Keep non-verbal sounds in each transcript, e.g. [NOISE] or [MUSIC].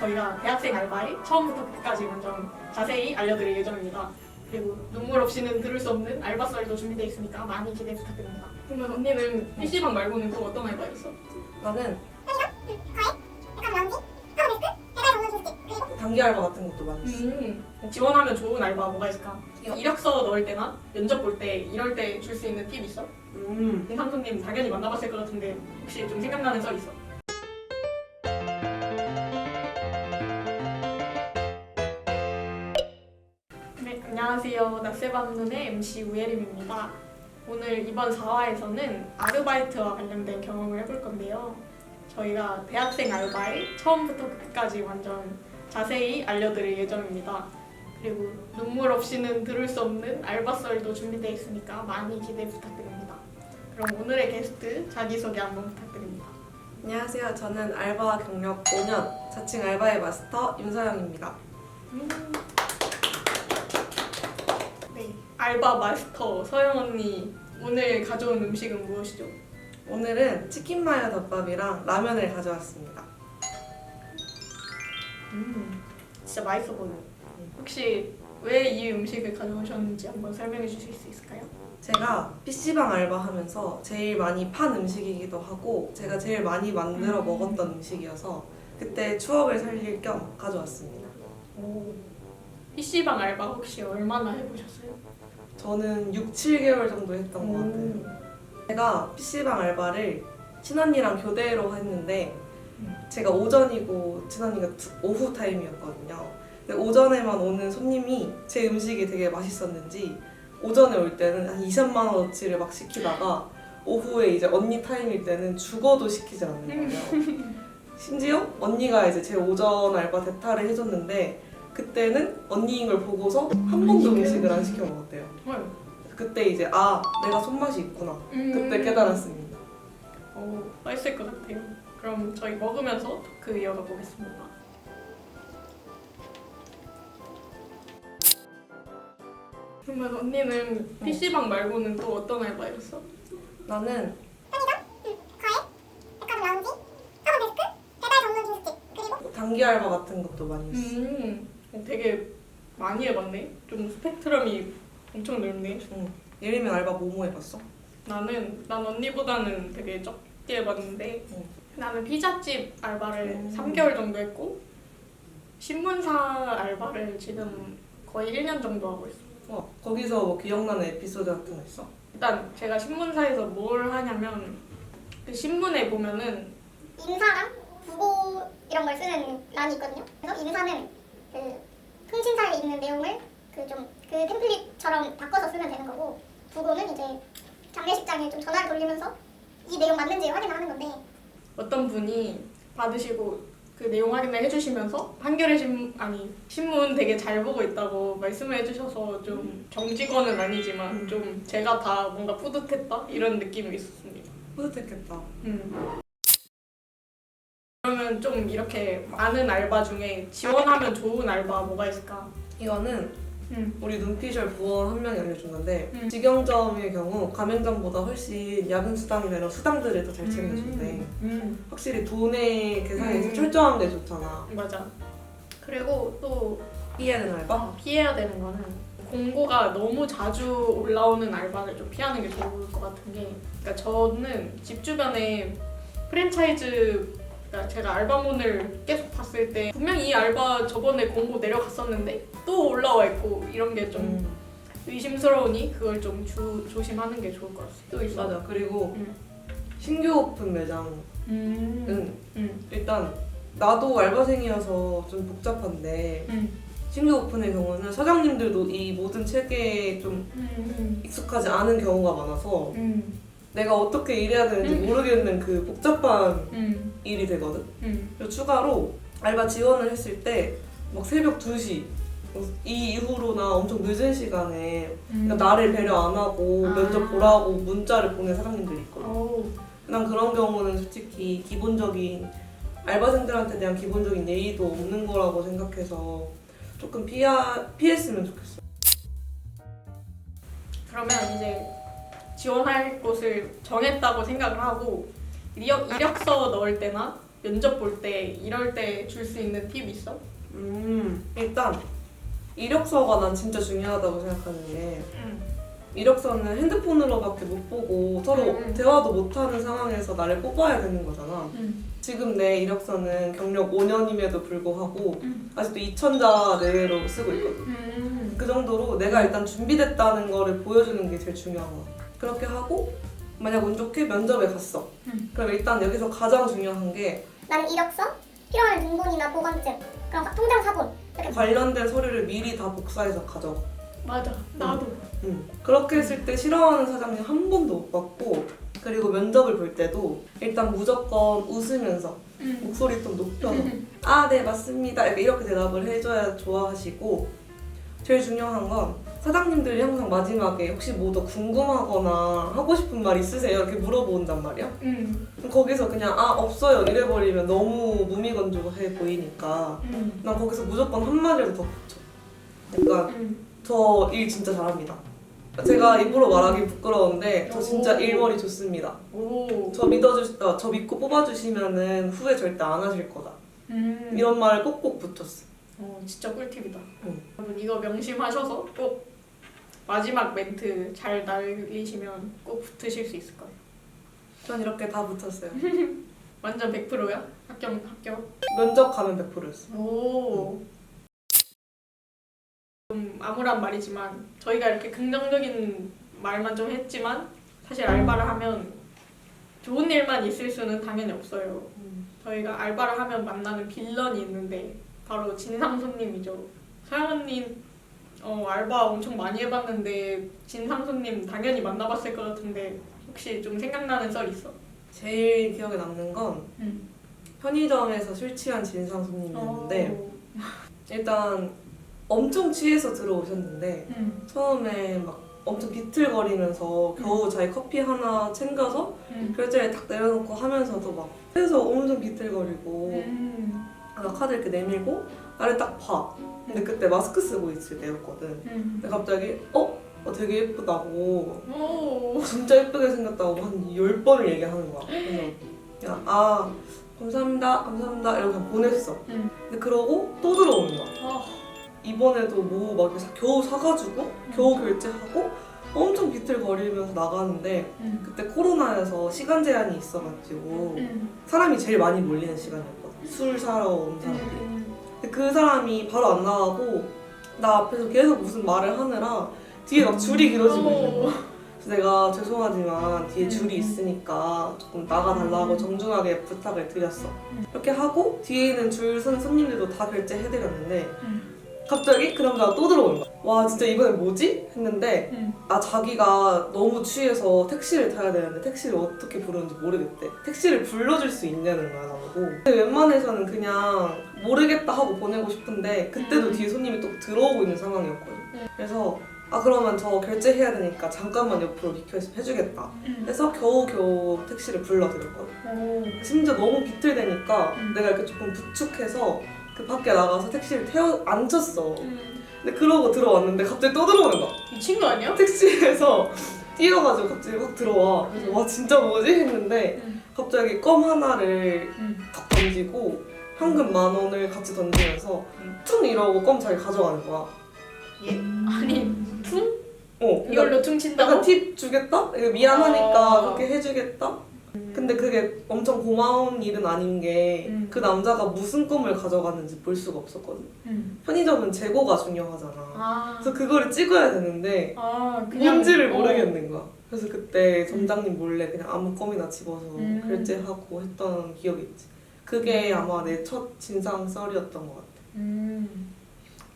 저희가 대학생 알바에 처음부터 끝까지 완전 자세히 알려드릴 예정입니다. 그리고 눈물 없이는 들을 수 없는 알바 썰도 준비되어 있으니까 많이 기대 부탁드립니다. 그러면 언니는 PC방 말고는 또 어떤 알바였어? 나는 단기 알바 같은 것도 많이 했어. 음, 지원하면 좋은 알바 뭐가 있을까? 이력서 넣을 때나 면접 볼 때 이럴 때 줄 수 있는 팁 있어? 음. 김삼손님 당연히 만나봤을 것 같은데 혹시 좀 생각나는 썰 있어? 안녕하세요. 나세밤눈의 MC 우예림입니다. 오늘 이번 4화에서는 아르바이트와 관련된 경험을 해볼 건데요. 저희가 대학생 알바에 처음부터 끝까지 완전 자세히 알려드릴 예정입니다. 그리고 눈물 없이는 들을 수 없는 알바 썰도 준비되어 있으니까 많이 기대 부탁드립니다. 그럼 오늘의 게스트 자기소개 한번 부탁드립니다. 안녕하세요. 저는 알바 경력 5년 자칭 알바의 마스터 윤서영입니다. 음. 네, 알바 마스터 서영 언니 오늘 가져온 음식은 무엇이죠? 오늘은 치킨 마요 덮밥이랑 라면을 가져왔습니다. 음, 진짜 맛있어 보여요. 혹시 왜 이 음식을 가져오셨는지 한번 설명해 주실 수 있을까요? 제가 PC방 알바하면서 제일 많이 판 음식이기도 하고 제가 제일 많이 만들어 음. 먹었던 음식이어서 그때 추억을 살릴 겸 가져왔습니다. 오, PC방 알바 혹시 얼마나 해보셨어요? 저는 6, 7개월 정도 했던 것 같아요. 제가 PC방 알바를 친언니랑 교대로 했는데 음. 제가 오전이고 친언니가 투- 오후 타임이었거든요. 근데 오전에만 오는 손님이 제 음식이 되게 맛있었는지 오전에 올 때는 한 2, 3만 원어치를 막 시키다가 오후에 이제 언니 타임일 때는 죽어도 시키지 않는 거예요. 심지어 언니가 이제 제 오전 알바 대타를 해줬는데 그때는 언니인 걸 보고서 한 번도 음식을 안 시켜 먹었대요. 헐. 그때 이제 아 내가 손맛이 있구나 그때 깨달았습니다. 오, 맛있을 것 같아요. 그럼 저희 먹으면서 토크 이어가 보겠습니다. 그러면 언니는 PC방 말고는 또 어떤 알바였어? 나는 약간 런지, 하우데스크, 배달 전문 조스틱, 그리고 단기 알바 같은 것도 많이 했어. 음, 되게 많이 해봤네. 좀 스펙트럼이 엄청 넓네. 응. 예림이 알바 뭐뭐 해봤어? 나는 난 언니보다는 되게 적게 해봤는데 응. 나는 피자집 알바를 음. 3개월 정도 했고 신문사 알바를 지금 거의 1년 정도 하고 있어. 어, 거기서 뭐 기억나는 에피소드 같은 거 있어? 일단 제가 신문사에서 뭘 하냐면 그 신문에 보면은 인사랑 부고 이런 걸 쓰는 란이 있거든요. 그래서 인사는 그 통신사에 있는 내용을 그 좀 그 템플릿처럼 바꿔서 쓰면 되는 거고 부고는 이제 장례식장에 좀 전화를 돌리면서 이 내용 맞는지 확인을 하는 건데 어떤 분이 받으시고 그 내용 확인을 해주시면서 한겨레 신 아니 신문 되게 잘 보고 있다고 말씀을 해주셔서 좀 정직원은 아니지만 음. 좀 제가 다 뭔가 뿌듯했다 이런 느낌이 있었습니다. 뿌듯했겠다. 음. 그러면 좀 이렇게 많은 알바 중에 지원하면 좋은 알바 뭐가 있을까? 이거는 음. 우리 눈피셜 부원 한 명이 알려준 건데 음. 직영점의 경우 가맹점보다 훨씬 야근 수당이나 이런 수당들을 더 잘 챙겨준대. 음. 확실히 돈의 계산이 음. 철저한 게 좋잖아. 맞아. 그리고 또 피해야 되는 알바? 어, 피해야 되는 거는 공고가 너무 자주 올라오는 알바를 좀 피하는 게 좋을 것 같은 게 그러니까 저는 집 주변에 프랜차이즈 그러니까 제가 알바몬을 계속 봤을 때 분명히 이 알바 저번에 공고 내려갔었는데 또 올라와 있고 이런 게좀 음. 의심스러우니 그걸 좀 주, 조심하는 게 좋을 것 같아요. 또 있어. 맞아. 그리고 음. 신규 오픈 매장은 음. 음. 일단 나도 알바생이어서 좀 복잡한데 음. 신규 오픈의 경우는 사장님들도 이 모든 체계에 좀 음. 익숙하지 않은 경우가 많아서 음. 내가 어떻게 일해야 되는지 음. 모르겠는 그 복잡한 음. 일이 되거든. 음. 그리고 추가로 알바 지원을 했을 때 막 새벽 2시 이 이후로나 엄청 늦은 시간에 그러니까 나를 배려 안 하고 음. 아. 면접 보라고 문자를 보낸 사장님들이 있거든. 오. 난 그런 경우는 솔직히 기본적인 알바생들한테 대한 기본적인 예의도 없는 거라고 생각해서 조금 피하, 피했으면 좋겠어. 그러면 이제 지원할 곳을 정했다고 생각을 하고 이력, 이력서 넣을 때나 면접 볼 때 이럴 때 줄 수 있는 팁 있어? 음, 일단 이력서가 난 진짜 중요하다고 생각하는 게 응. 이력서는 핸드폰으로밖에 못 보고 서로 음. 대화도 못하는 상황에서 나를 뽑아야 되는 거잖아. 응. 지금 내 이력서는 경력 5년임에도 불구하고 응. 아직도 2천자 내외로 쓰고 있거든. 음. 그 정도로 내가 일단 준비됐다는 거를 보여주는 게 제일 중요한 거야. 그렇게 하고 만약 운 좋게 면접에 갔어. 음. 그럼 일단 여기서 가장 중요한 게 나는 이력서, 필요한 등본이나 보관증, 그런 거 통장 사본 이렇게 관련된 서류를 미리 다 복사해서 가져가. 맞아. 나도. 음. 그렇게 했을 때 싫어하는 사장님 한 번도 못 봤고 그리고 면접을 볼 때도 일단 무조건 웃으면서 응. 목소리 좀 높여서 아 네 맞습니다 이렇게 대답을 해줘야 좋아하시고 제일 중요한 건 사장님들이 항상 마지막에 혹시 뭐 더 궁금하거나 하고 싶은 말 있으세요? 이렇게 물어본단 말이야 응. 그럼 거기서 그냥 아 없어요 이래버리면 너무 무미건조해 보이니까 응. 난 거기서 무조건 한마디라도 더 붙여 약간 응. 저일 진짜 잘합니다 제가 입으로 말하기 부끄러운데 저 진짜 오. 일머리 좋습니다 오. 저 믿어주, 어, 저 믿고 뽑아주시면은 후회 절대 안 하실 거다 음. 이런 말을 꼭꼭 붙였어 어, 진짜 꿀팁이다. 응. 여러분 이거 명심하셔서 꼭 마지막 멘트 잘 날리시면 꼭 붙으실 수 있을 거예요. 전 이렇게 다 붙었어요. [LAUGHS] 완전 100%야? 합격 합격. 면접 가면 100%였어. 오. 좀 암울한 말이지만 저희가 이렇게 긍정적인 말만 좀 했지만 사실 알바를 하면 좋은 일만 있을 수는 당연히 없어요. 저희가 알바를 하면 만나는 빌런이 있는데 바로 진상 손님이죠. 서영 언니 어, 알바 엄청 많이 해봤는데 진상 손님 당연히 만나봤을 것 같은데 혹시 좀 생각나는 썰 있어? 제일 기억에 남는 건 응. 편의점에서 술 취한 진상 손님이었는데 어. 일단 엄청 취해서 들어오셨는데 응. 처음에 막 엄청 비틀거리면서 겨우 자기 커피 하나 챙겨서 응. 결제를 딱 내려놓고 하면서도 막 그래서 엄청 비틀거리고 음. 나 카드 이렇게 내밀고 나를 딱 봐. 근데 그때 마스크 쓰고 있을 때였거든. 음. 근데 갑자기 어? 어 되게 예쁘다고 오. 진짜 예쁘게 생겼다고 한 열 번을 얘기하는 거야. 그래서 그냥 아 감사합니다, 감사합니다 그냥 보냈어. 응. 근데 그러고 또 들어오는 거야. 아. 이번에도 뭐 막 겨우 사가지고 겨우 결제하고 엄청 비틀거리면서 나가는데 응. 그때 코로나여서 시간 제한이 있어가지고 응. 사람이 제일 많이 몰리는 시간이었거든. 술 사러 온 사람들이. 응. 근데 그 사람이 바로 안 나가고 나 앞에서 계속 무슨 말을 하느라 뒤에 막 줄이 길어지고 있는 거야. 그래서 내가 죄송하지만 뒤에 줄이 있으니까 조금 나가달라고 정중하게 부탁을 드렸어. 이렇게 하고 뒤에 있는 줄 선 손님들도 다 결제해드렸는데 응. 갑자기 그 남자가 또 들어오는 거야. 와 진짜 이번엔 뭐지? 했는데 응. 아 자기가 너무 취해서 택시를 타야 되는데 택시를 어떻게 부르는지 모르겠대. 택시를 불러줄 수 있냐는 거야 나보고. 근데 웬만해서는 그냥 모르겠다 하고 보내고 싶은데 그때도 음. 뒤에 손님이 또 들어오고 있는 상황이었거든. 음. 그래서 아 그러면 저 결제해야 되니까 잠깐만 옆으로 비켜있으면 해주겠다. 응. 해서 겨우겨우 택시를 불러드렸거든. 오. 심지어 너무 비틀대니까 음. 내가 이렇게 조금 부축해서 그 밖에 나가서 택시를 태워 앉혔어. 응. 근데 그러고 들어왔는데 갑자기 또 들어오는 거야. 미친 거 아니야? 택시에서 [LAUGHS] 뛰어가지고 갑자기 확 들어와. 그래서 와 진짜 뭐지 했는데 응. 갑자기 껌 하나를 응. 탁 던지고 현금 만 원을 같이 던지면서 응. 퉁 이러고 껌 자기 가져가는 거야. 예. 아니 퉁? 어. 그러니까 이걸로 퉁친다고? 약간 팁 주겠다? 이거 미안하니까 어. 그렇게 해주겠다? 근데 그게 엄청 고마운 일은 아닌 게그 음. 남자가 무슨 꿈을 가져갔는지 볼 수가 없었거든. 응. 편의점은 재고가 중요하잖아. 아. 그래서 그거를 찍어야 되는데 아 그냥 뭔지를 어. 모르겠는 거야. 그래서 그때 점장님 몰래 그냥 아무 껌이나 집어서 음. 결제하고 했던 기억이 있지. 그게 아마 내 첫 진상 썰이었던 것 같아. 음.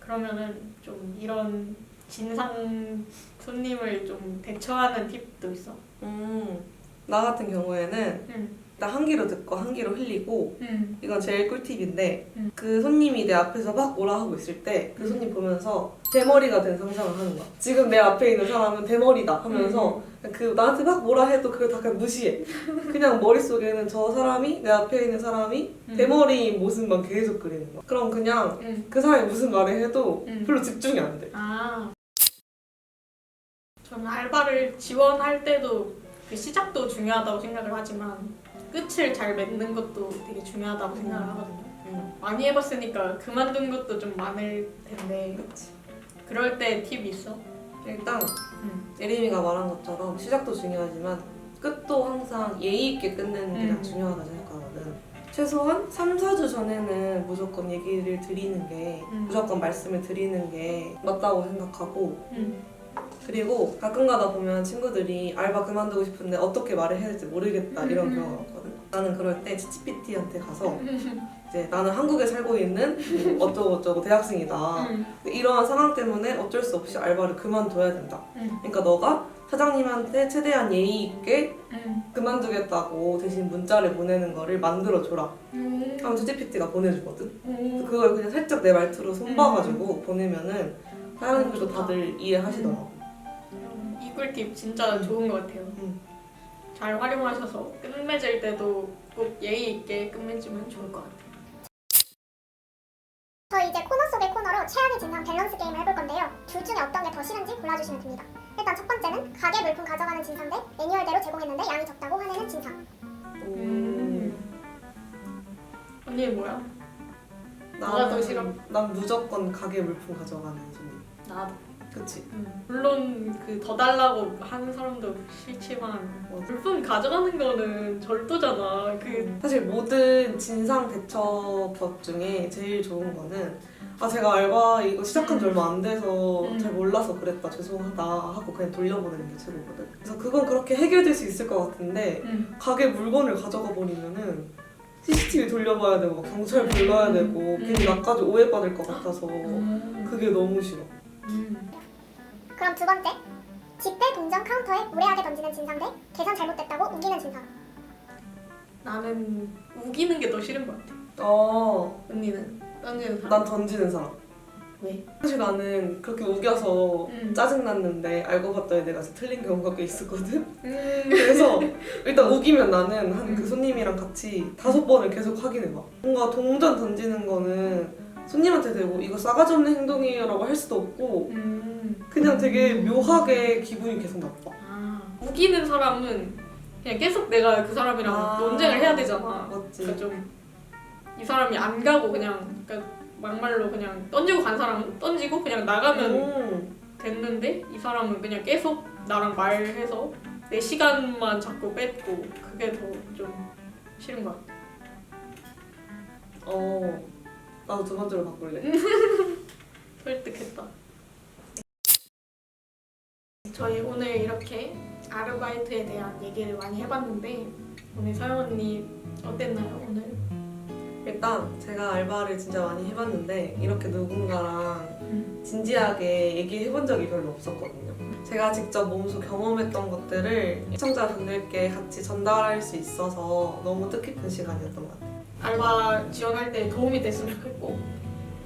그러면은 좀 이런 진상 손님을 좀 대처하는 팁도 있어? 음, 나 같은 경우에는 응. 일단 한 귀로 듣고 한 귀로 흘리고 응. 이건 제일 꿀팁인데 음. 그 손님이 내 앞에서 막 뭐라 하고 있을 때 그 손님 보면서 대머리가 된 상상을 하는 거야. 지금 내 앞에 있는 사람은 대머리다 하면서 그 나한테 막 뭐라 해도 그걸 다 그냥 무시해. 그냥 머릿속에는 저 사람이 내 앞에 있는 사람이 음. 대머리인 모습만 계속 그리는 거야. 그럼 그냥 응. 그 사람이 무슨 말을 해도 음. 별로 집중이 안 돼. 아. 저는 알바를 지원할 때도 그 시작도 중요하다고 생각을 하지만 끝을 잘 맺는 것도 되게 중요하다고 생각을 하거든요. 음. 많이 해봤으니까 그만둔 것도 좀 많을 텐데 그치. 그럴 때 팁 있어? 일단 음. 예림이가 말한 것처럼 시작도 중요하지만 끝도 항상 예의 있게 끝내는 게 음. 중요하다 생각하거든. 최소한 3, 4주 전에는 무조건 얘기를 드리는 게 음. 무조건 말씀을 드리는 게 맞다고 생각하고 음. 그리고 가끔 가다 보면 친구들이 알바 그만두고 싶은데 어떻게 말을 해야 될지 모르겠다 이런 음. 경우가 많거든. 나는 그럴 때 치치피티한테 가서 [LAUGHS] 이제 나는 한국에 살고 있는 뭐 어쩌고 저쩌고 대학생이다. 음. 근데 이러한 상황 때문에 어쩔 수 없이 알바를 그만둬야 된다. 음. 그러니까 너가 사장님한테 최대한 예의 있게 음. 그만두겠다고 대신 문자를 보내는 거를 만들어 줘라. 음. 하면 채찌피티가 보내주거든. 음. 그걸 그냥 살짝 내 말투로 손봐가지고 보내면은 사장님들도. 다들 이해하시더라고. 이 꿀팁 진짜 좋은 것 같아요. 음. 잘 활용하셔서 끝맺을 때도 꼭 예의 있게 끝맺으면 좋을 것 같아요. 저희 이제 코너 속의 코너로 최악의 진상 밸런스 게임을 해볼 건데요. 둘 중에 어떤 게 더 싫은지 골라주시면 됩니다. 일단 첫 번째는 가게 물품 가져가는 진상 대 매뉴얼대로 제공했는데 양이 적다고 화내는 진상. 음. 언니는 뭐야? 뭐가 더 싫어? 난 무조건 가게 물품 가져가는 손님. 나도. 그치? 물론 그 더 달라고 하는 사람도 싫지만 맞아. 물품 가져가는 거는 절도잖아. 그 사실 모든 진상 대처법 중에 제일 좋은 거는 아 제가 알바 이거 시작한 지 얼마 안 돼서 음. 잘 몰라서 그랬다 죄송하다 하고 그냥 돌려보내는 게 최고거든 그래서 그건 그렇게 해결될 수 있을 것 같은데 음. 가게 물건을 가져가 버리면은 CCTV 돌려봐야 되고 막 경찰 불러야 되고 음. 괜히 나까지 오해받을 것 같아서 음. 그게 너무 싫어 음. 그럼 두 번째. 집대 동전 카운터에 무례하게 던지는 진상 대 계산 잘못됐다고 우기는 진상. 나는 우기는 게 더 싫은 것 같아. 어, 언니는 던지는 사람. 난 던지는 사람 왜? 사실 나는 그렇게 우겨서 음. 짜증났는데 알고 봤더니 내가 진짜 틀린 경우가 꽤 있었거든 음. [LAUGHS] 그래서 일단 우기면 나는 한그 음. 손님이랑 같이 다섯 번을 계속 확인해봐. 뭔가 동전 던지는 거는 손님한테 대고 이거 싸가지 없는 행동이라고 할 수도 없고 음. 그냥 되게 묘하게 기분이 계속 나빠. 아, 우기는 사람은 그냥 계속 내가 그 사람이랑 아. 논쟁을 해야 되잖아. 맞지? 그러니까 좀이 사람이 안 가고 그냥 그러니까 막말로 그냥 던지고 간 사람은 던지고 그냥 나가면 음. 됐는데 이 사람은 그냥 계속 나랑 말해서 내 시간만 자꾸 뺏고 그게 더 좀 싫은 것 같아. 어. 나도 두 번째로 바꿀래. [LAUGHS] 설득했다. 저희 오늘 이렇게 아르바이트에 대한 얘기를 많이 해봤는데 오늘 서영 언니 어땠나요 오늘? 일단 제가 알바를 진짜 많이 해봤는데 이렇게 누군가랑 음. 진지하게 얘기해본 적이 별로 없었거든요. 제가 직접 몸소 경험했던 것들을 시청자분들께 같이 전달할 수 있어서 너무 뜻깊은 시간이었던 것 같아요. 알바 지원할 때 도움이 됐으면 좋겠고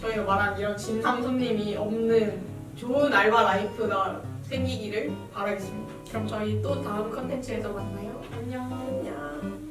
저희가 말한 이런 진상 손님이 없는 좋은 알바 라이프가 생기기를 바라겠습니다. 그럼 저희 또 다음 컨텐츠에서 만나요. 안녕. 안녕.